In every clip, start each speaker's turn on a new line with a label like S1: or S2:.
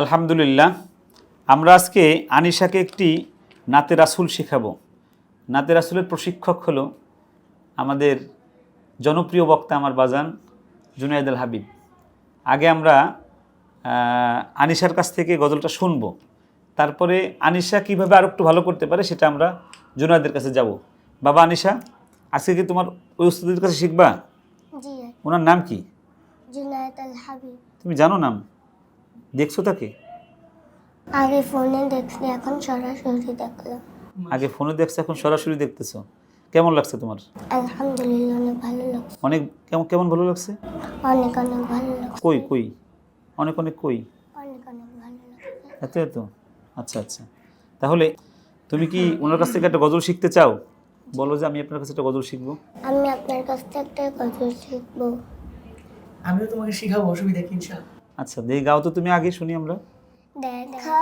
S1: আলহামদুলিল্লাহ আমরা আজকে আনিশাকে একটি নাতে রাসুল শেখাবো। নাতে রাসুলের প্রশিক্ষক হলো আমাদের জনপ্রিয় বক্তা আমার বাজান জুনায়দ আল হাবিব। আগে আমরা আনিশার কাছ থেকে গজলটা শুনব। তারপরে আনিশা কীভাবে আরও একটু ভালো করতে পারে সেটা আমরা জুনায়দের কাছে যাব। বাবা আনিশা আজকে কি তোমার ওই উস্তাদের কাছে শিখবা? ওনার নাম কি?
S2: জুনায়েদ আল হাবিব।
S1: তুমি জানো নাম? দেখছ তাকে?
S2: আগে ফোনে দেখছি এখন সরাসরি দেখলাম।
S1: আগে ফোনে দেখছ এখন সরাসরি দেখতেছো। কেমন লাগছে তোমার?
S2: আলহামদুলিল্লাহ অনেক ভালো লাগছে।
S1: অনেক কেমন কেমন ভালো লাগছে?
S2: অনেক অনেক ভালো লাগছে।
S1: কই কই? অনেক অনেক কই?
S2: অনেক অনেক ভালো লাগছে।
S1: এত এত? আচ্ছা আচ্ছা। তাহলে তুমি কি ওনার কাছ থেকে একটা গজল শিখতে চাও? বলো যে আমি আপনার কাছে একটা গজল শিখব।
S2: আমি আপনার কাছ থেকে একটা গজল শিখব।
S3: আমিও তোমাকে শিখাবো অসুবিধা কি ইনশাআল্লাহ।
S1: আচ্ছা দিয়ে গাও তো তুমি আগে শুনি আমরা।
S2: দেখা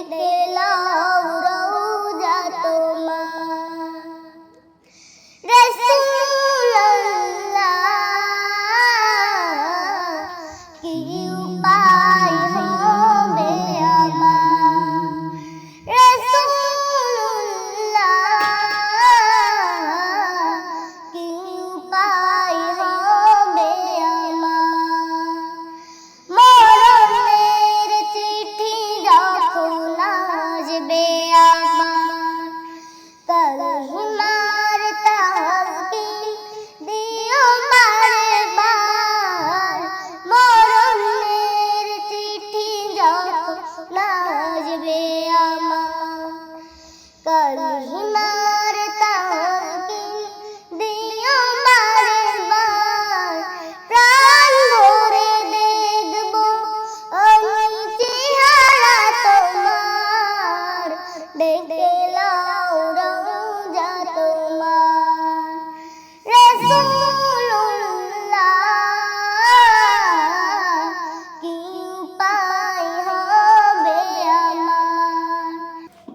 S2: ডেকে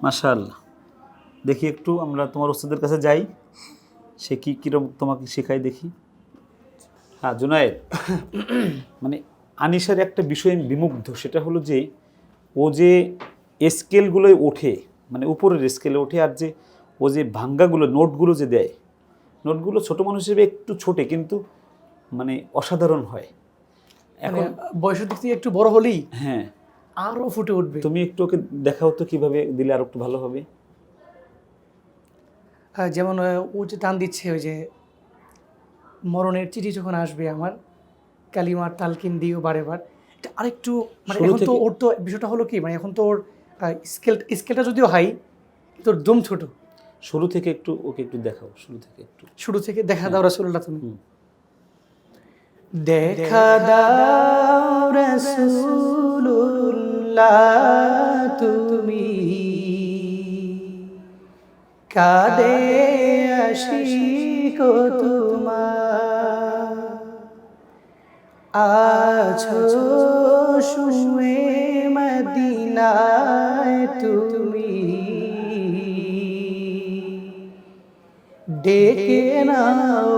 S1: মাশাআল্লাহ। দেখি একটু আমরা তোমার ওস্তাদের কাছে যাই। সে কী কীরকম তোমাকে শেখায় দেখি। হ্যাঁ জুনায়েদ। মানে আনিশার একটা বিষয় বিমুগ্ধ সেটা হলো যে ও যে স্কেলগুলোয় ওঠে মানে উপরের স্কেলে ওঠে আর যে ও যে ভাঙ্গাগুলো নোটগুলো যে দেয় নোটগুলো ছোট মানুষ হিসেবে একটু ছোটে কিন্তু মানে অসাধারণ হয়।
S3: মানে
S1: এখন
S3: বয়সের দিক থেকে একটু বড় হলেই
S1: হ্যাঁ।
S3: আরও ফুটে উঠবে।
S1: তুমি একটু ওকে দেখাও তো কীভাবে দিলে আর একটু ভালো হবে।
S3: আহ, যেমন ও যে টান দিচ্ছে ওই যে মরণের চিঠি যখন আসবে আমার কালিমার তালকিন দিও বারে বার এটা আরেকটু মানে এখন তো ওর তো বিষয়টা হলো কি মানে এখন তো ওর স্কেল স্কেলটা যদিও হাই তোর দম ছোট।
S1: শুরু থেকে একটু ওকে একটু দেখাও শুরু থেকে একটু।
S3: শুরু থেকে দেখা দাও রাসূলুল্লাহ তুমি। দেখা দাও রাসূলুল্লাহ। তুমি কাদে আশিক তোমার। আছো শুয়ে মদিনায় তুমি। ডেকে নাও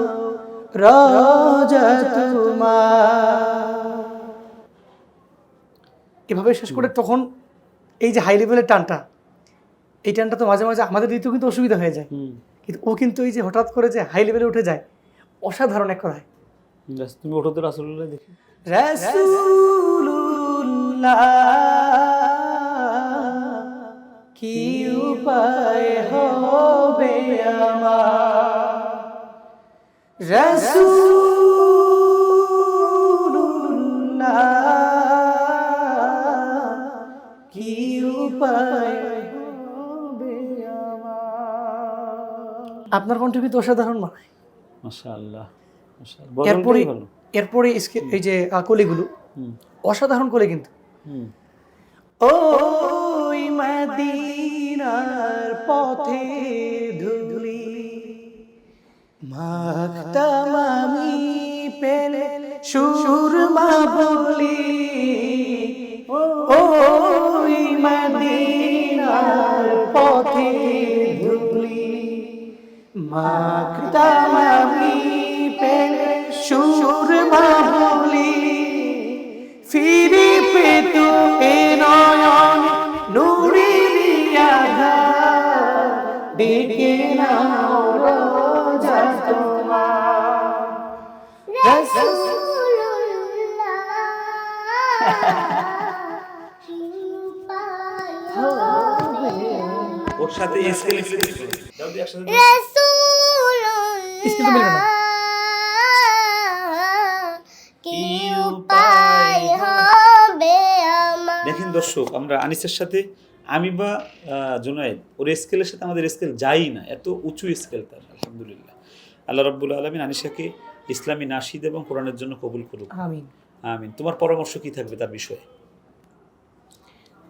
S3: রাজা তোমার। এভাবে শেষ করে তখন এই যে হাই লেভেলের টানটা এই টানটা তো মাঝে মাঝে আমাদের দিতেও কিন্তু অসুবিধা হয়ে যায়। কিন্তু ও কিন্তু এই যে হঠাৎ করে যে হাই লেভেলে উঠে যায় অসাধারণ এক কথায়।
S1: তুমি ওঠো তো রাসুল্লাহ দেখি।
S3: কি উপায় হবে আমার? রাসূলুল্লাহ আপনার কণ্ঠ কিন্তু অসাধারণ নয়
S1: মাশাআল্লাহ মাশাআল্লাহ।
S3: এরপরে এরপরে এই যে কলিগুলো অসাধারণ করে কিন্তু।
S1: হুম।
S3: ওই মদিনার পথে ধুলি মাখতাম আমি পেলে সুরমা বলি। ওই মদিনার মাখতাম আমি পেলে সুরমা বলি ফিরে পেত এ নয়ন নুরি আধার ডেকে নাও রোজা তোমার।
S1: ওর সাথে স্কেল দাও দি একসাথে
S3: তো মিলবে না।
S2: কি উপায় হবে আমার
S1: দেখেন দর্শক আমরা আনিসের সাথে আমি বা জুনায়েদ ওর স্কেলের সাথে আমাদের স্কেল যাই না এত উঁচু স্কেল তার আলহামদুলিল্লাহ। আল্লাহ রাব্বুল আলমিন আনিসাকে ইসলামী নাসিদ এবং কোরআনের জন্য কবুল করুক।
S3: আমিন।
S1: আমিন। তোমার পরামর্শ কি থাকবে তার বিষয়ে?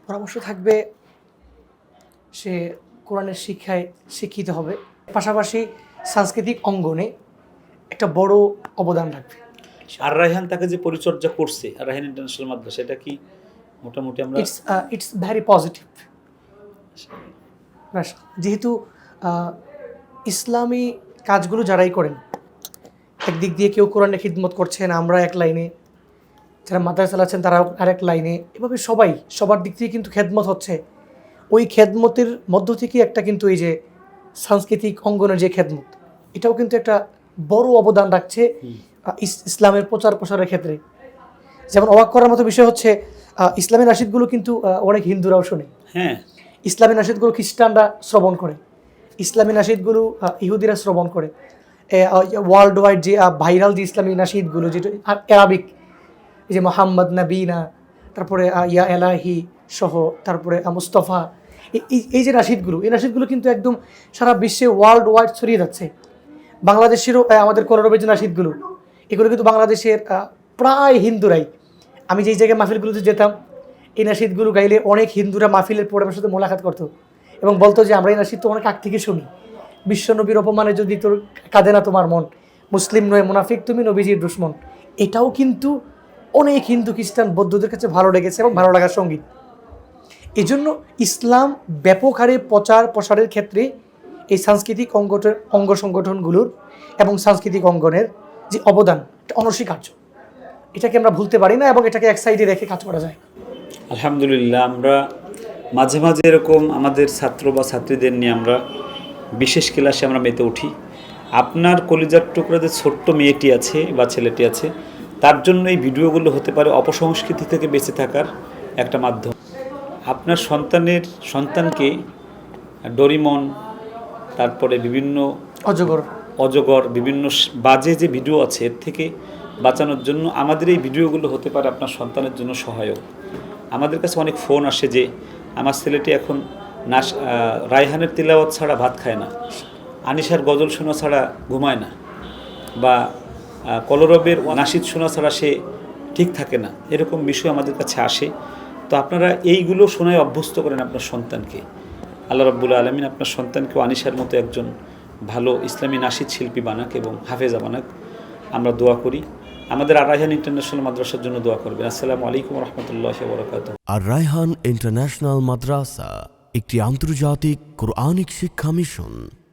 S3: পরামর্শ থাকবে সে কোরআনের শিক্ষায় শিক্ষিত হবে। পাশাপাশি সাংস্কৃতিক অঙ্গনে একটা বড় অবদান রাখবে।
S1: আর রায়হান তাকে যে পরিচর্যা করছে আর রায়হান ইন্টারন্যাশনাল মাদ্রাসা এটা কি মোটামুটি আমরা
S3: ইটস ইটস ভ্যারি পজিটিভ যেহেতু ইসলামী কাজগুলো যারাই করেন একদিক দিয়ে কেউ কোরআনে খিদমত করছেন আমরা এক লাইনে যারা মাদ্রাসা চালাচ্ছেন তারা আরেক লাইনে এভাবে সবাই সবার দিক থেকে কিন্তু খেদমত হচ্ছে। ওই খেদমতের মধ্য থেকে একটা কিন্তু এই যে সাংস্কৃতিক অঙ্গনের যে খেদমত এটাও কিন্তু একটা বড় অবদান রাখছে ইসলামের প্রচার প্রসারের ক্ষেত্রে। যেমন অবাক করার মতো বিষয় হচ্ছে ইসলামী নাসিদগুলো কিন্তু অনেক হিন্দুরাও শোনে।
S1: হ্যাঁ।
S3: ইসলামী নাসিদগুলো খ্রিস্টানরা শ্রবণ করে। ইসলামী নাসিদগুলো ইহুদিরা শ্রবণ করে। ওয়ার্ল্ড ওয়াইড যে ভাইরাল যে ইসলামী নাসিদগুলো যেটা অ্যারাবিক যে মোহাম্মদ নাবিনা তারপরে ইয়া এলাহি সহ তারপরে মুস্তফা এই- যে নাসিদগুলো এই নাসিদগুলো কিন্তু একদম সারা বিশ্বে ওয়ার্ল্ড ওয়াইড ছড়িয়ে যাচ্ছে। বাংলাদেশেরও আমাদের যে নাসিদগুলো, এগুলো কিন্তু বাংলাদেশের প্রায় হিন্দুরাই। আমি যেই জায়গায় মাহফিলগুলোতে যেতাম, এই নাসিদগুলো গাইলে অনেক হিন্দুরা মাহফিলের পরে সাথে মোলাকাত করতো এবং বলতো যে, আমরা এই নাসিদ তো অনেক আগ থেকে শুনি। বিশ্বনবীর অপমানে যদি তোর কাঁদে না তোমার মন, মুসলিম নয়, মুনাফিক তুমি নবীজির দুশ্মন। এটাও কিন্তু অনেক হিন্দু খ্রিস্টান বৌদ্ধদের কাছে ভালো লেগেছে এবং ভালো লাগার সংগীত। এজন্য ইসলাম ব্যাপক হারে প্রচার প্রসারের ক্ষেত্রে এই সাংস্কৃতিক অঙ্গঠন অঙ্গ সংগঠনগুলোর এবং সাংস্কৃতিক অঙ্গনের যে অবদান, এটা অনস্বীকার্য। এটাকে আমরা ভুলতে পারি না এবং এটাকে এক সাইডে রেখে কাজ করা যায়।
S1: আলহামদুলিল্লাহ, আমরা মাঝে মাঝে এরকম আমাদের ছাত্র বা ছাত্রীদের নিয়ে আমরা বিশেষ ক্লাসে আমরা মেতে উঠি। আপনার কলিজার টুকরা যে ছোট্ট মেয়েটি আছে বা ছেলেটি আছে, তার জন্য এই ভিডিওগুলো হতে পারে অপসংস্কৃতি থেকে বেঁচে থাকার একটা মাধ্যম। আপনার সন্তানের, সন্তানকে ডরিমন তারপরে বিভিন্ন
S3: অজগর।
S1: অজগর বিভিন্ন বাজে যে ভিডিও আছে এর থেকে বাঁচানোর জন্য আমাদের এই ভিডিওগুলো হতে পারে আপনার সন্তানের জন্য সহায়ক। আমাদের কাছে অনেক ফোন আসে যে আমার ছেলেটি এখন নাস রায়হানের তিলাওয়াত ছাড়া ভাত খায় না। আনিশার গজল শোনা ছাড়া ঘুমায় না। বা কলরবের নাসিদ শোনা ছাড়া সে ঠিক থাকে না। এরকম বিষয় আমাদের কাছে আসে। তো আপনারা এইগুলো শোনায় অভ্যস্ত করেন আপনার সন্তানকে। আল্লাহ রব্বুল আলমিন আপনার সন্তানকেও আনিসার মতো একজন ভালো ইসলামী নাসিদ শিল্পী বানাক এবং হাফেজা বানাক। আমরা দোয়া করি। আমাদের আর রায়হান ইন্টারন্যাশনাল মাদ্রাসার জন্য দোয়া করবেন। আসসালামু আলাইকুম রহমতুল্লাহ বরকাত
S4: আর রায়হান ইন্টারন্যাশনাল মাদ্রাসা, একটি আন্তর্জাতিক কোরআনিক শিক্ষা মিশন।